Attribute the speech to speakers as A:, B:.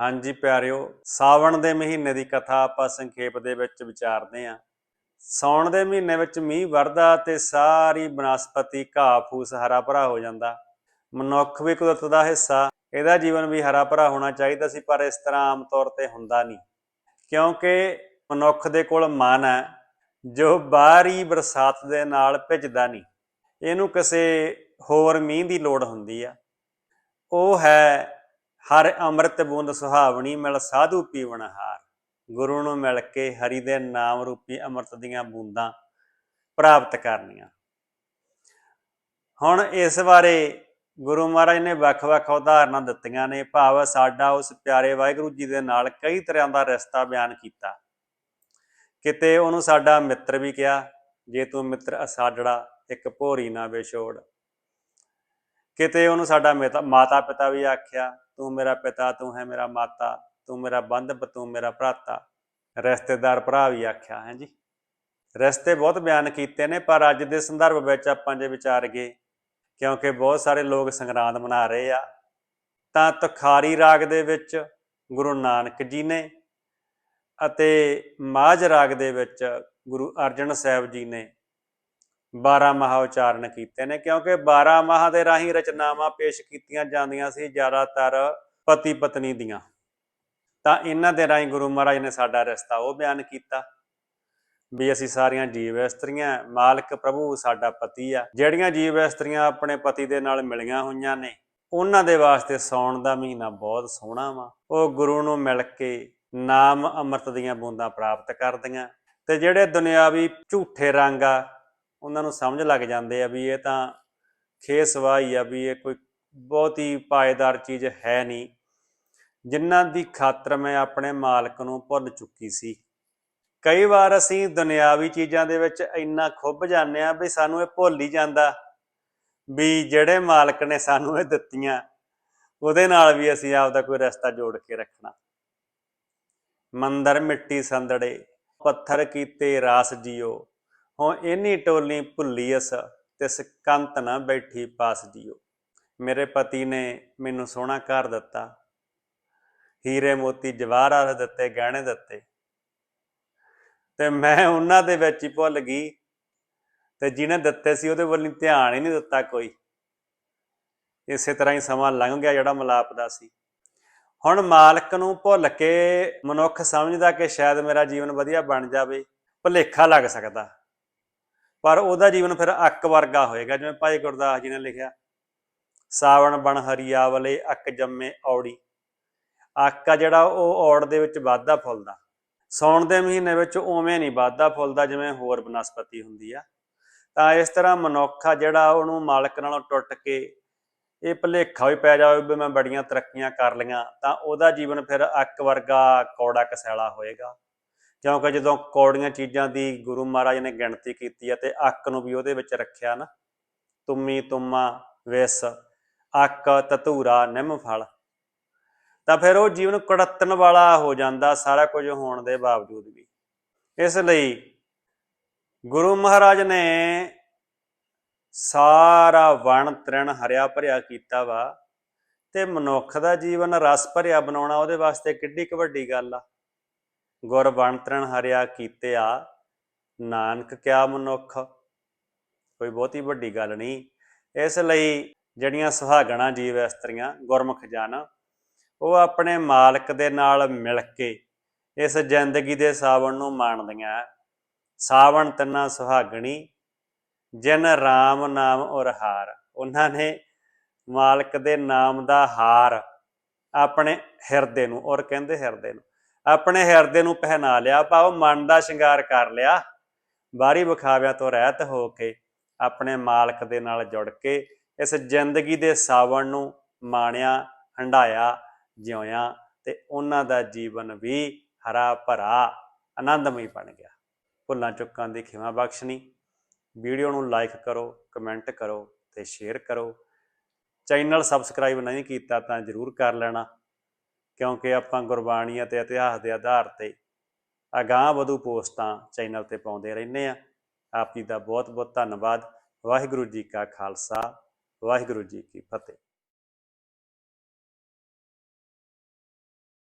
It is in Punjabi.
A: ਹਾਂਜੀ ਪਿਆਰਿਓ, ਸਾਵਣ ਦੇ ਮਹੀਨੇ ਦੀ ਕਥਾ ਆਪਾਂ ਸੰਖੇਪ ਦੇ ਵਿੱਚ ਵਿਚਾਰਦੇ ਆਂ ਸਾਉਣ ਦੇ ਮਹੀਨੇ ਵਿੱਚ ਮੀਂਹ ਵਰਦਾ ਤੇ ਸਾਰੀ ਬਨਸਪਤੀ ਘਾਹ ਫੂਸ ਹਰਾ ਭਰਾ ਹੋ ਜਾਂਦਾ। ਮਨੁੱਖ ਵੀ ਕੁਦਰਤ ਦਾ ਹਿੱਸਾ, ਇਹਦਾ ਜੀਵਨ ਵੀ ਹਰਾ ਭਰਾ ਹੋਣਾ ਚਾਹੀਦਾ ਸੀ, ਪਰ ਇਸ ਤਰ੍ਹਾਂ ਆਮ ਤੌਰ ਤੇ ਹੁੰਦਾ ਨਹੀਂ। ਕਿਉਂਕਿ ਮਨੁੱਖ ਦੇ ਕੋਲ ਮਨ ਹੈ, ਜੋ ਬਾਹਰੀ ਬਰਸਾਤ ਦੇ ਨਾਲ ਭਿੱਜਦਾ ਨਹੀਂ। ਇਹਨੂੰ ਕਿਸੇ ਹੋਰ ਮੀਂਹ ਦੀ ਲੋੜ ਹੁੰਦੀ ਆ। ਉਹ ਹੈ ਹਰ ਅੰਮ੍ਰਿਤ ਬੂੰਦ ਸੁਹਾਵਣੀ ਮਿਲ ਸਾਧੂ ਪੀਵਣ ਹਾਰ। ਗੁਰੂ ਨੂੰ ਮਿਲ ਕੇ ਹਰੀ ਦੇ ਨਾਮ ਰੂਪੀ ਅੰਮ੍ਰਿਤ ਦੀਆਂ ਬੂੰਦਾਂ ਪ੍ਰਾਪਤ ਕਰਨੀਆਂ। ਹੁਣ ਇਸ ਬਾਰੇ ਗੁਰੂ ਮਹਾਰਾਜ ਨੇ ਵੱਖ-ਵੱਖ ਉਦਾਹਰਨਾਂ ਦਿੱਤੀਆਂ ਨੇ। ਭਾਵ ਸਾਡਾ ਉਸ ਪਿਆਰੇ ਵਾਹਿਗੁਰੂ ਜੀ ਦੇ ਨਾਲ ਕਈ ਤਰ੍ਹਾਂ ਦਾ ਰਿਸ਼ਤਾ ਬਿਆਨ ਕੀਤਾ। ਕਿਤੇ ਉਹਨੂੰ ਸਾਡਾ ਮਿੱਤਰ ਵੀ ਕਿਹਾ, ਜੇ ਤੂੰ ਮਿੱਤਰ ਅਸਾਡੜਾ ਇੱਕ ਭੋਰੀ ਨਾ ਵਿਛੋੜ। ਕਿਤੇ ਉਹਨੂੰ ਸਾਡਾ ਮਾਤਾ ਪਿਤਾ ਵੀ ਆਖਿਆ ਤੂੰ ਮੇਰਾ ਪਿਤਾ, ਤੂੰ ਹੈ ਮੇਰਾ ਮਾਤਾ, ਤੂੰ ਮੇਰਾ ਬੰਧਪ, ਤੂੰ ਮੇਰਾ ਭਰਾਤਾ। ਰਿਸ਼ਤੇਦਾਰ ਭਰਾ ਵੀ ਆਖਿਆ, ਹੈ ਜੀ? ਰਿਸ਼ਤੇ ਬਹੁਤ ਬਿਆਨ ਕੀਤੇ ਨੇ, ਪਰ ਅੱਜ ਦੇ ਸੰਦਰਭ ਵਿੱਚ ਆਪਾਂ ਜੇ ਵਿਚਾਰ ਗਏ, ਕਿਉਂਕਿ ਬਹੁਤ ਸਾਰੇ ਲੋਕ ਸੰਗਰਾਂਦ ਮਨਾ ਰਹੇ ਆ, ਤਾਂ ਤਖਾਰੀ ਰਾਗ ਦੇ ਵਿੱਚ ਗੁਰੂ ਨਾਨਕ ਜੀ ਨੇ ਅਤੇ ਮਾਝ ਰਾਗ ਦੇ ਵਿੱਚ ਗੁਰੂ ਅਰਜਨ ਸਾਹਿਬ ਜੀ ਨੇ 12 ਮਹਾ ਉਚਾਰਨ ਕੀਤੇ ਨੇ, ਕਿਉਂਕਿ 12 ਮਹਾ ਦੇ ਰਾਹੀਂ ਰਚਨਾਵਾਂ ਪੇਸ਼ ਕੀਤੀਆਂ ਜਾਂਦੀਆਂ ਸੀ ਜ਼ਿਆਦਾਤਰ ਪਤੀ ਪਤਨੀ ਦੀਆਂ। ਤਾਂ ਇਹਨਾਂ ਦੇ ਰਾਹੀਂ ਗੁਰੂ ਮਹਾਰਾਜ ਨੇ ਸਾਡਾ ਰਿਸ਼ਤਾ ਉਹ ਬਿਆਨ ਕੀਤਾ ਵੀ ਅਸੀਂ ਸਾਰੀਆਂ ਜੀਵ ਇਸਤਰੀਆਂ, ਮਾਲਕ ਪ੍ਰਭੂ ਸਾਡਾ ਪਤੀ ਆ, ਜਿਹੜੀਆਂ ਜੀਵ ਇਸਤਰੀਆਂ ਆਪਣੇ ਪਤੀ ਦੇ ਨਾਲ ਮਿਲੀਆਂ ਹੋਈਆਂ ਨੇ, ਉਹਨਾਂ ਦੇ ਵਾਸਤੇ ਸੌਣ ਦਾ ਮਹੀਨਾ ਬਹੁਤ ਸੋਹਣਾ ਵਾ। ਉਹ ਗੁਰੂ ਨੂੰ ਮਿਲ ਕੇ ਨਾਮ ਅੰਮ੍ਰਿਤ ਦੀਆਂ ਬੂੰਦਾਂ ਪ੍ਰਾਪਤ ਕਰਦੀਆਂ ਤੇ ਜਿਹੜੇ ਦੁਨਿਆਵੀ ਝੂਠੇ ਰੰਗ ਆ ਉਹਨਾਂ ਨੂੰ ਸਮਝ ਲੱਗ ਜਾਂਦੇ ਆ ਵੀ ਇਹ ਤਾਂ ਖੇ ਖੇਸਵਾਈ ਆ ਵੀ ਇਹ ਕੋਈ ਬਹੁਤ ਹੀ ਪਾਏਦਾਰ ਚੀਜ਼ ਹੈ ਨਹੀਂ। ਜਿਨ੍ਹਾਂ ਦੀ ਖਾਤਰ ਮੈਂ ਆਪਣੇ ਮਾਲਕ ਨੂੰ ਭੁੱਲ ਚੁੱਕੀ ਸੀ। ਕਈ ਵਾਰ ਅਸੀਂ ਦੁਨਿਆਵੀ ਚੀਜ਼ਾਂ ਦੇ ਵਿੱਚ ਇੰਨਾ ਖੁੱਭ ਜਾਂਦੇ ਆ ਵੀ ਸਾਨੂੰ ਇਹ ਭੁੱਲ ਹੀ ਜਾਂਦਾ ਵੀ ਜਿਹੜੇ ਮਾਲਕ ਨੇ ਸਾਨੂੰ ਇਹ ਦਿੱਤੀਆਂ, ਉਹਦੇ ਨਾਲ ਵੀ ਅਸੀਂ ਆਪਦਾ ਕੋਈ ਰਸਤਾ ਜੋੜ ਕੇ ਰੱਖਣਾ। ਮੰਦਰ ਮਿੱਟੀ ਸੰਦੜੇ, ਪੱਥਰ ਕੀਤੇ ਰਾਸ ਜਿਓ ਹੋ ਇਨੀ ਟੋਲੀ ਭੁੱਲੀ ਅਸ ਤਿਸ ਕੰਤ ਨਾ ਬੈਠੀ ਪਾਸ ਜਿਓ। ਮੇਰੇ ਪਤੀ ਨੇ ਮੈਨੂੰ ਸੋਹਣਾ ਘਰ ਦਿੱਤਾ। ਹੀਰੇ ਮੋਤੀ ਜਵਾਹਰਾਤ ਦਿੱਤੇ, ਗਹਿਣੇ ਦਿੱਤੇ। ਤੇ ਮੈਂ ਉਹਨਾਂ ਦੇ ਵਿੱਚ ਹੀ ਭੁੱਲ ਗਈ ਤੇ ਜਿਹਨੇ ਦਿੱਤੇ ਸੀ ਉਹਦੇ ਵੱਲ ਧਿਆਨ ਹੀ ਨਹੀਂ ਦਿੱਤਾ ਕੋਈ। ਇਸੇ ਤਰ੍ਹਾਂ ਹੀ ਸਮਾਂ ਲੰਘ ਗਿਆ ਜਿਹੜਾ ਮਲਾਪ ਦਾ ਸੀ। ਹੁਣ ਮਾਲਕ ਨੂੰ ਭੁੱਲ ਕੇ ਮਨੁੱਖ ਸਮਝਦਾ ਕਿ ਸ਼ਾਇਦ ਮੇਰਾ ਜੀਵਨ ਵਧੀਆ ਬਣ ਜਾਵੇ, ਭੁਲੇਖਾ ਲੱਗ ਸਕਦਾ। ਪਰ ਉਹਦਾ ਜੀਵਨ ਫਿਰ ਅੱਕ ਵਰਗਾ ਹੋਏਗਾ, ਜਿਵੇਂ ਭਾਈ ਗੁਰਦਾਸ ਜੀ ਨੇ ਲਿਖਿਆ, ਸਾਵਣ ਬਣ ਹਰੀਆ ਵਲੇ ਅੱਕ ਜੰਮੇ ਔੜੀ। ਅੱਕ ਆ ਜਿਹੜਾ ਉਹ ਔੜ ਦੇ ਵਿੱਚ ਵਾਧਾ ਫੁੱਲਦਾ। ਸੌਣ ਦੇ ਮਹੀਨੇ ਵਿੱਚ ਉਵੇਂ ਨਹੀਂ ਵਾਧਾ ਫੁੱਲਦਾ ਜਿਵੇਂ ਹੋਰ ਬਨਸਪਤੀ ਹੁੰਦੀ ਆ। ਤਾਂ ਇਸ ਤਰ੍ਹਾਂ ਮਨੁੱਖ ਆ ਜਿਹੜਾ ਉਹਨੂੰ ਮਾਲਕ ਨਾਲੋਂ ਟੁੱਟ ਕੇ ਇਹ ਭਲੇਖਾ ਵੀ ਪੈ ਜਾਵੇ ਵੀ ਮੈਂ ਬੜੀਆਂ ਤਰੱਕੀਆਂ ਕਰ ਲਈਆਂ, ਤਾਂ ਉਹਦਾ ਜੀਵਨ ਫਿਰ ਅੱਕ ਵਰਗਾ ਕੌੜਾ ਕਸੈਲਾ ਹੋਏਗਾ। ਕਿਉਂਕਿ ਜਦੋਂ ਕੌੜੀਆਂ ਚੀਜ਼ਾਂ ਦੀ ਗੁਰੂ ਮਹਾਰਾਜ ਨੇ ਗਿਣਤੀ ਕੀਤੀ ਹੈ ਤੇ ਅੱਕ ਨੂੰ ਵੀ ਉਹਦੇ ਵਿੱਚ ਰੱਖਿਆ ਨਾ, ਤੁਮੀ, ਤੁਮਾ, ਵਿਸ, ਅੱਕ, ਤਤੂਰਾ, ਨਿੰਮ, ਫਲ, ਤਾਂ ਫਿਰ ਉਹ ਜੀਵਨ ਕੜਤਨ ਵਾਲਾ ਹੋ ਜਾਂਦਾ ਸਾਰਾ ਕੁਝ ਹੋਣ ਦੇ ਬਾਵਜੂਦ ਵੀ। ਇਸ ਲਈ ਗੁਰੂ ਮਹਾਰਾਜ ਨੇ ਸਾਰਾ ਵਣ ਤ੍ਰਿਣ ਹਰਿਆ ਭਰਿਆ ਕੀਤਾ ਵਾ ਤੇ ਮਨੁੱਖ ਦਾ ਜੀਵਨ ਰਸ ਭਰਿਆ ਬਣਾਉਣਾ ਉਹਦੇ ਵਾਸਤੇ ਕਿੱਡੀ ਕੁ ਵੱਡੀ ਗੱਲ ਆ। ਗੁਰ ਵਣ ਹਰਿਆ ਕੀਤੇ ਆ ਨਾਨਕ ਕਿਆ ਮਨੁੱਖ? ਕੋਈ ਬਹੁਤੀ ਵੱਡੀ ਗੱਲ ਨਹੀਂ। ਇਸ ਲਈ ਜਿਹੜੀਆਂ ਸੁਹਾਗਣਾ ਜੀਵ ਇਸਤਰੀਆਂ, ਗੁਰਮੁਖ ਜਨ, ਉਹ ਆਪਣੇ ਮਾਲਕ ਦੇ ਨਾਲ ਮਿਲ ਕੇ ਇਸ ਜ਼ਿੰਦਗੀ ਦੇ ਸਾਵਣ ਨੂੰ ਮਾਣਦੀਆਂ ਸਾਵਣ ਤੰਨਾ ਸੁਹਾਗਣੀ, ਜਿਨ RAM ਨਾਮ ਔਰ ਹਾਰ। ਉਹਨਾਂ ਨੇ ਮਾਲਕ ਦੇ ਨਾਮ ਦਾ ਹਾਰ ਆਪਣੇ ਹਿਰਦੇ ਨੂੰ, ਔਰ ਕਹਿੰਦੇ ਹਿਰਦੇ ਨੂੰ ਆਪਣੇ ਹਿਰਦੇ ਨੂੰ ਪਹਿਨਾ ਲਿਆ ਭਾਵ ਮਨ ਦਾ ਸ਼ਿੰਗਾਰ ਕਰ ਲਿਆ। ਬਾਹਰੀ ਵਿਖਾਵਿਆਂ ਤੋਂ ਰਹਿਤ ਹੋ ਕੇ ਆਪਣੇ ਮਾਲਕ ਦੇ ਨਾਲ ਜੁੜ ਕੇ ਇਸ ਜ਼ਿੰਦਗੀ ਦੇ ਸਾਵਣ ਨੂੰ ਮਾਣਿਆ ਹੰਡਾਇਆ ਜਿਉਇਆ ਤੇ ਉਹਨਾਂ ਦਾ ਜੀਵਨ ਵੀ ਹਰਾ ਭਰਾ ਆਨੰਦਮਈ ਬਣ ਗਿਆ। ਭੁੱਲਾਂ ਚੁੱਕਾਂ ਦੀ ਖਿਮਾ ਬਖਸ਼ਣੀ। ਵੀਡੀਓ ਨੂੰ ਲਾਈਕ ਕਰੋ ਕਮੈਂਟ ਕਰੋ ਤੇ ਸ਼ੇਅਰ ਕਰੋ। ਚੈਨਲ ਸਬਸਕ੍ਰਾਈਬ ਨਹੀਂ ਕੀਤਾ ਤਾਂ ਜਰੂਰ ਕਰ ਲੈਣਾ। ਕਿਉਂਕਿ ਆਪਾਂ ਗੁਰਬਾਣੀ ਅਤੇ ਇਤਿਹਾਸ ਦੇ ਆਧਾਰ ਤੇ ਅਗਾਹ ਵਧੂ ਪੋਸਟਾਂ ਚੈਨਲ ਤੇ ਪਾਉਂਦੇ ਰਹਿੰਦੇ ਆ ਆਪ ਜੀ ਦਾ ਬਹੁਤ ਬਹੁਤ ਧੰਨਵਾਦ। ਵਾਹਿਗੁਰੂ ਜੀ ਕਾ ਖਾਲਸਾ, ਵਾਹਿਗੁਰੂ ਜੀ ਕੀ ਫਤਿਹ।